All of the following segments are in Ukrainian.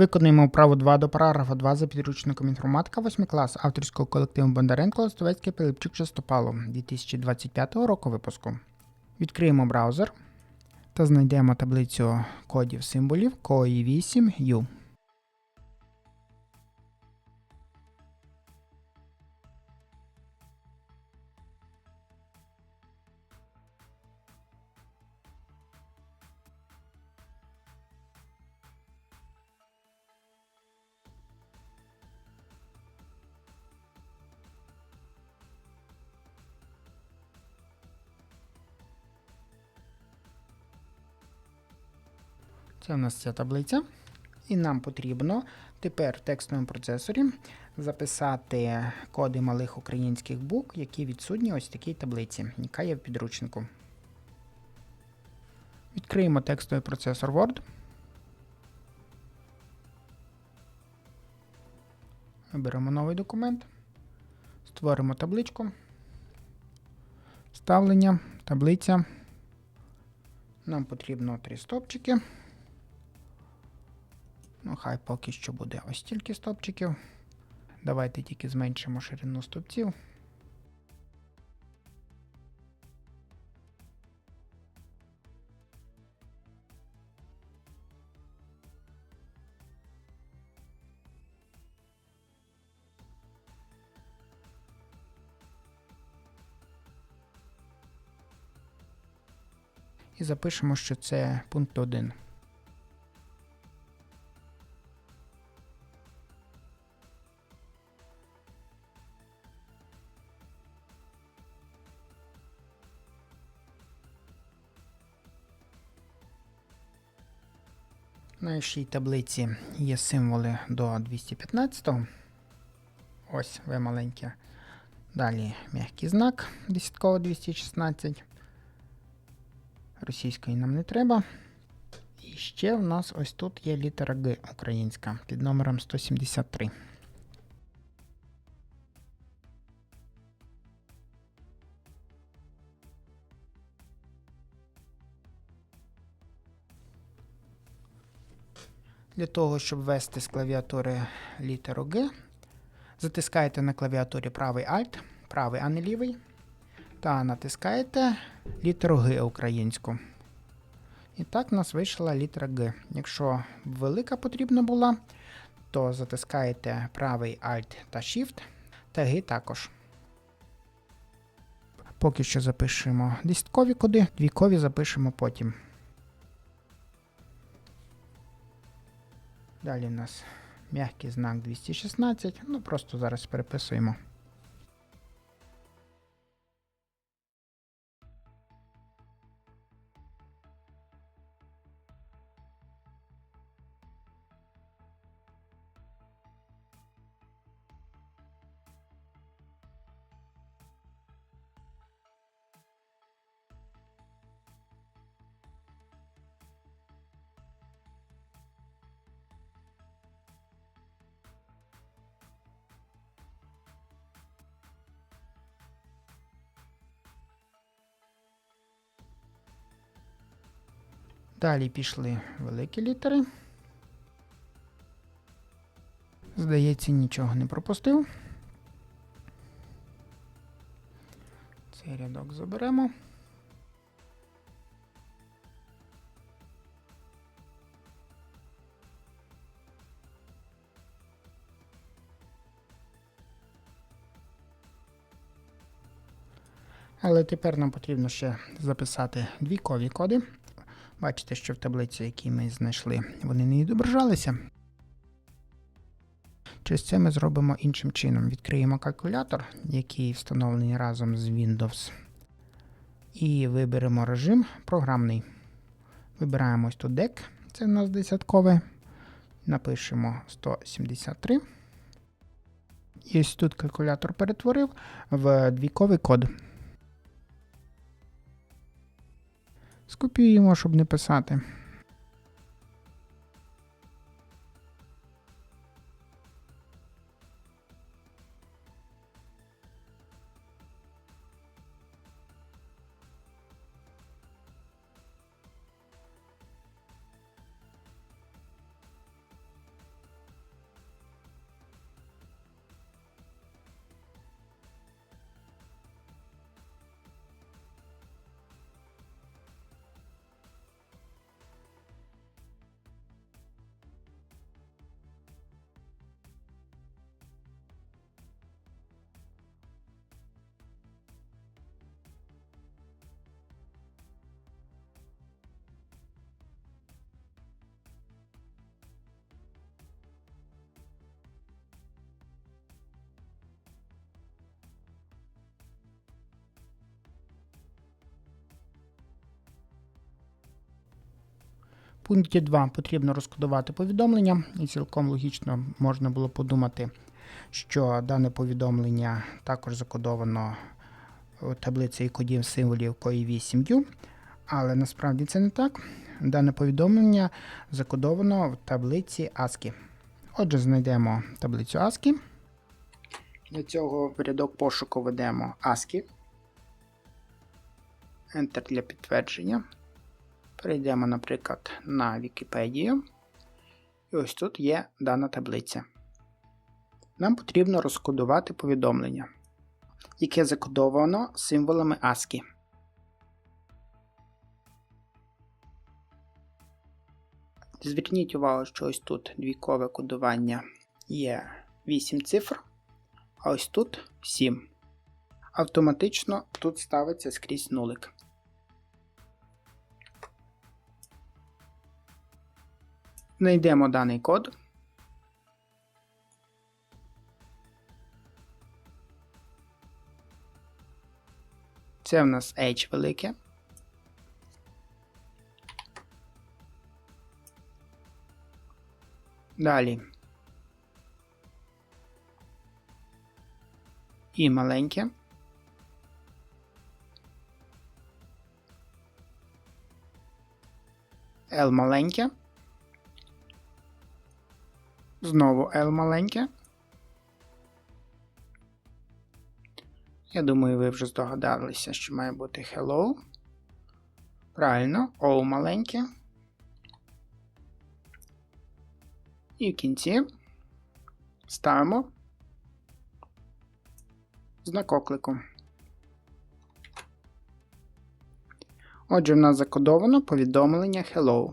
Виконуємо право 2 до параграфа 2 за підручником інформатика 8 клас авторського колективу Бондаренко Лостовецький Пилипчук Шестопало 2025 року випуску. Відкриємо браузер та знайдемо таблицю кодів символів COI8U. Це у нас ця таблиця. І нам потрібно тепер в текстовому процесорі записати коди малих українських букв, які відсутні ось в такій таблиці, яка є в підручнику. Відкриємо текстовий процесор Word. Виберемо новий документ. Створимо табличку. Ставлення, таблиця. Нам потрібно три стопчики. Ну, хай поки що буде ось стільки стопчиків. Давайте тільки зменшимо ширину стовпців. І запишемо, що це пункт 1. В нашій таблиці є символи до 215. Ось ви маленьке. Далі м'який знак десятково 216. Російської нам не треба. І ще в нас ось тут є літера Г українська під номером 173. Для того, щоб ввести з клавіатури літеру Г, затискаєте на клавіатурі правий Alt, правий, а не лівий, та натискаєте літеру Г українську. І так у нас вийшла літера Г. Якщо велика потрібна була, то затискаєте правий Alt та Shift та Г також. Поки що запишемо десяткові коди, двійкові запишемо потім. Далі у нас м'який знак 216. Ну, просто зараз переписуємо. Далі пішли великі літери. Здається, нічого не пропустив. Цей рядок заберемо. Але тепер нам потрібно ще записати двійкові коди. Бачите, що в таблиці, які ми знайшли, вони не відображалися. Через це ми зробимо іншим чином. Відкриємо калькулятор, який встановлений разом з Windows. І виберемо режим програмний. Вибираємо ось тут DEC, це у нас десяткове. Напишемо 173. І ось тут калькулятор перетворив в двійковий код. Скопіюємо, щоб не писати. Пункті 2 потрібно розкодувати повідомлення, і цілком логічно можна було подумати, що дане повідомлення також закодовано таблицею кодів символів кої 8U, але насправді це не так. Дане повідомлення закодовано в таблиці ASCII. Отже, знайдемо таблицю ASCII. Для цього в рядок пошуку ведемо ASCII. Enter для підтвердження. Перейдемо, наприклад, на Вікіпедію. І ось тут є дана таблиця. Нам потрібно розкодувати повідомлення, яке закодовано символами ASCII. Зверніть увагу, що ось тут двійкове кодування є 8 цифр, а ось тут 7. Автоматично тут ставиться скрізь нулик. Знайдемо даний код. Це в нас H велике. Далі. І маленьке. L маленьке. Знову L маленьке. Я думаю, ви вже здогадалися, що має бути hello. Правильно, O маленьке. І в кінці ставимо знак оклику. Отже, в нас закодовано повідомлення Hello.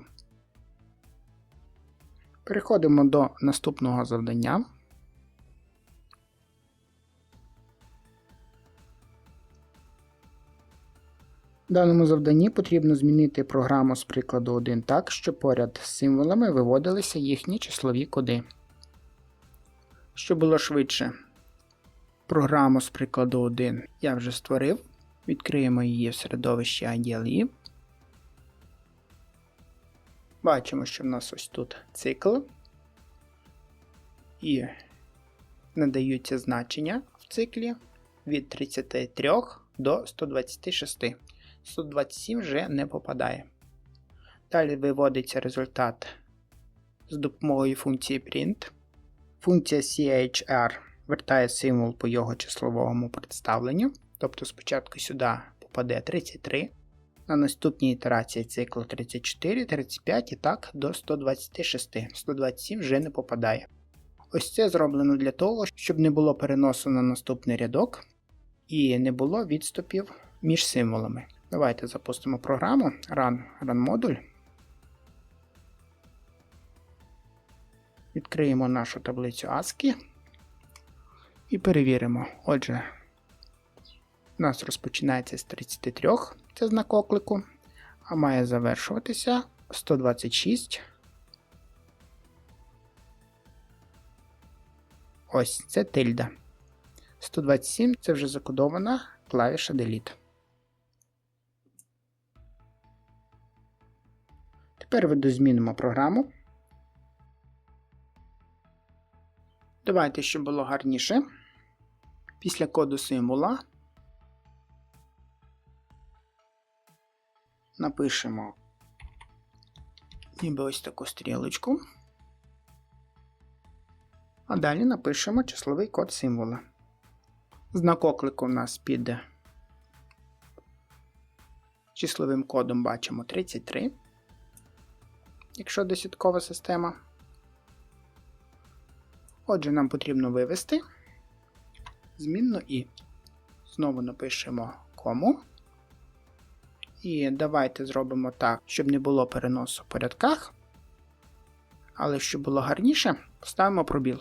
Переходимо до наступного завдання. В даному завданні потрібно змінити програму з прикладу 1 так, щоб поряд з символами виводилися їхні числові коди. Щоб було швидше, програму з прикладу 1 я вже створив. Відкриємо її в середовищі IDLE. Бачимо, що в нас ось тут цикл. І надаються значення в циклі від 33 до 126. 127 вже не попадає. Далі виводиться результат з допомогою функції print. Функція CHR вертає символ по його числовому представленню. Тобто спочатку сюди попаде 33. На наступній ітерації циклу 34, 35 і так до 126. 127 вже не попадає. Ось це зроблено для того, щоб не було переносу на наступний рядок і не було відступів між символами. Давайте запустимо програму Run Run модуль. Відкриємо нашу таблицю ASCII і перевіримо. Отже, у нас розпочинається з 33, це знак оклику, а має завершуватися 126. Ось це тильда. 127 це вже закодована клавіша Delete. Тепер видозмінимо програму. Давайте, щоб було гарніше. Після коду символа напишемо ніби ось таку стрілочку. А далі напишемо числовий код символа. Знак оклику у нас під числовим кодом бачимо 33, якщо десяткова система. Отже, нам потрібно вивести змінну і. Знову напишемо кому. І давайте зробимо так, щоб не було переносу в порядках. Але щоб було гарніше, поставимо пробіл.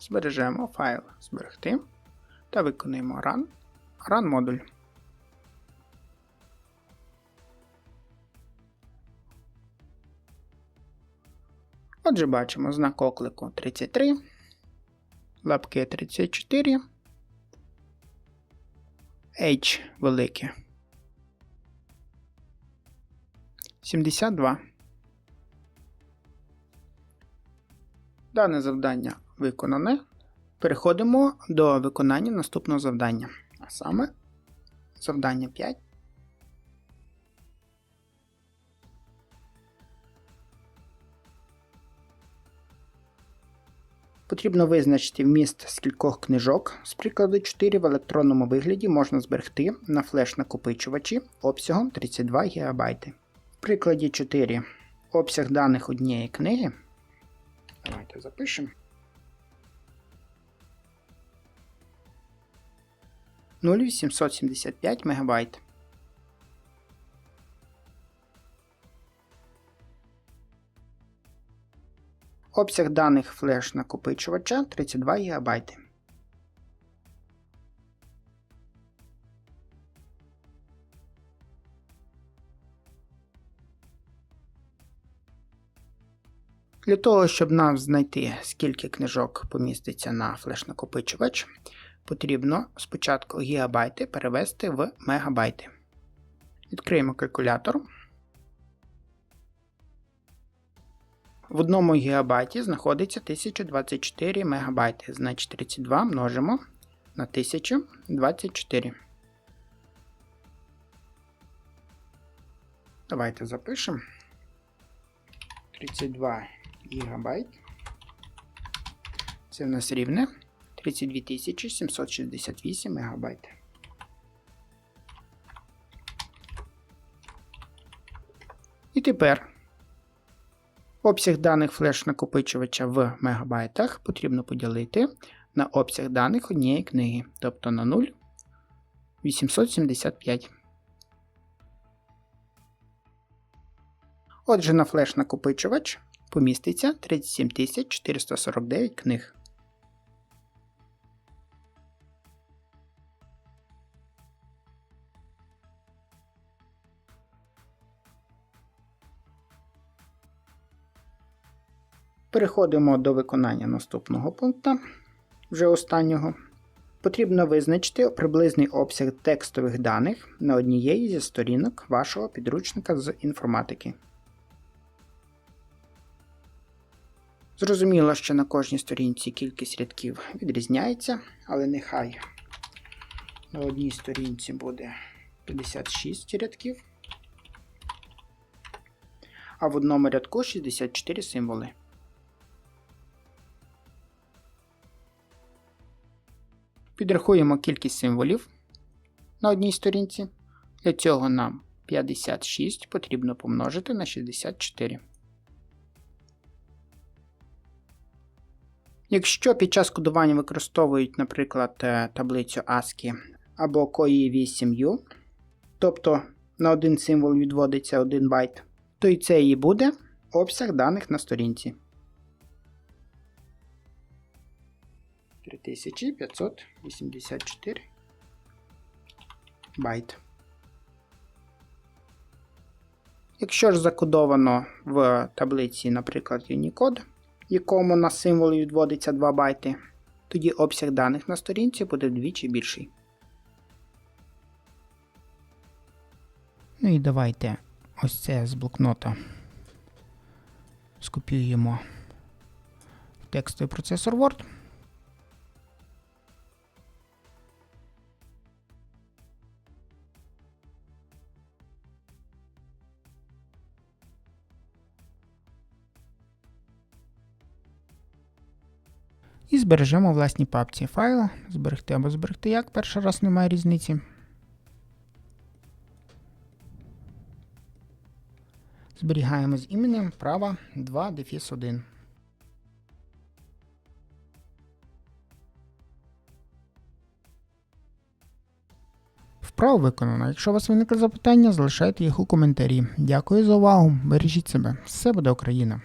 Збережемо файл зберегти та виконуємо Run, Run модуль. Отже, бачимо знак оклику 33, лапки 34, H велике 72. Дане завдання виконане. Переходимо до виконання наступного завдання. А саме завдання 5. Потрібно визначити вміст з кількох книжок. З прикладу 4 в електронному вигляді можна зберегти на флеш-накопичувачі обсягом 32 ГБ. В прикладі 4 обсяг даних однієї книги. Давайте запишемо. 0,875 МБ. Обсяг даних флеш-накопичувача 32 ГБ. Для того, щоб нам знайти, скільки книжок поміститься на флеш-накопичувач, потрібно спочатку гігабайти перевести в мегабайти. Відкриємо калькулятор. В одному гігабайті знаходиться 1024 МБ, значить 32 множимо на 1024. Давайте запишемо 32 ГБ. Це в нас рівне 32 768 МБ. І тепер обсяг даних флеш-накопичувача в мегабайтах потрібно поділити на обсяг даних однієї книги, тобто на 0,875. Отже, на флеш-накопичувач поміститься 37 449 книг. Переходимо до виконання наступного пункту, вже останнього. Потрібно визначити приблизний обсяг текстових даних на однієї зі сторінок вашого підручника з інформатики. Зрозуміло, що на кожній сторінці кількість рядків відрізняється, але нехай на одній сторінці буде 56 рядків, а в одному рядку 64 символи. Підрахуємо кількість символів на одній сторінці. Для цього нам 56 потрібно помножити на 64. Якщо під час кодування використовують, наприклад, е, таблицю ASCII або COI 8U, тобто на один символ відводиться 1 байт, то і це і буде обсяг даних на сторінці. 3584 байт. Якщо ж закодовано в таблиці, наприклад, Unicode, якому на символ відводиться 2 байти, тоді обсяг даних на сторінці буде вдвічі більший. Ну і давайте ось це з блокнота скопіюємо в текстовий процесор Word. Збережемо в власній папці файл, зберегти або зберегти як, перший раз немає різниці. Зберігаємо з іменем права 2 дефіс 1. Вправо виконано. Якщо у вас виникли запитання, залишайте їх у коментарі. Дякую за увагу. Бережіть себе. Все буде Україна!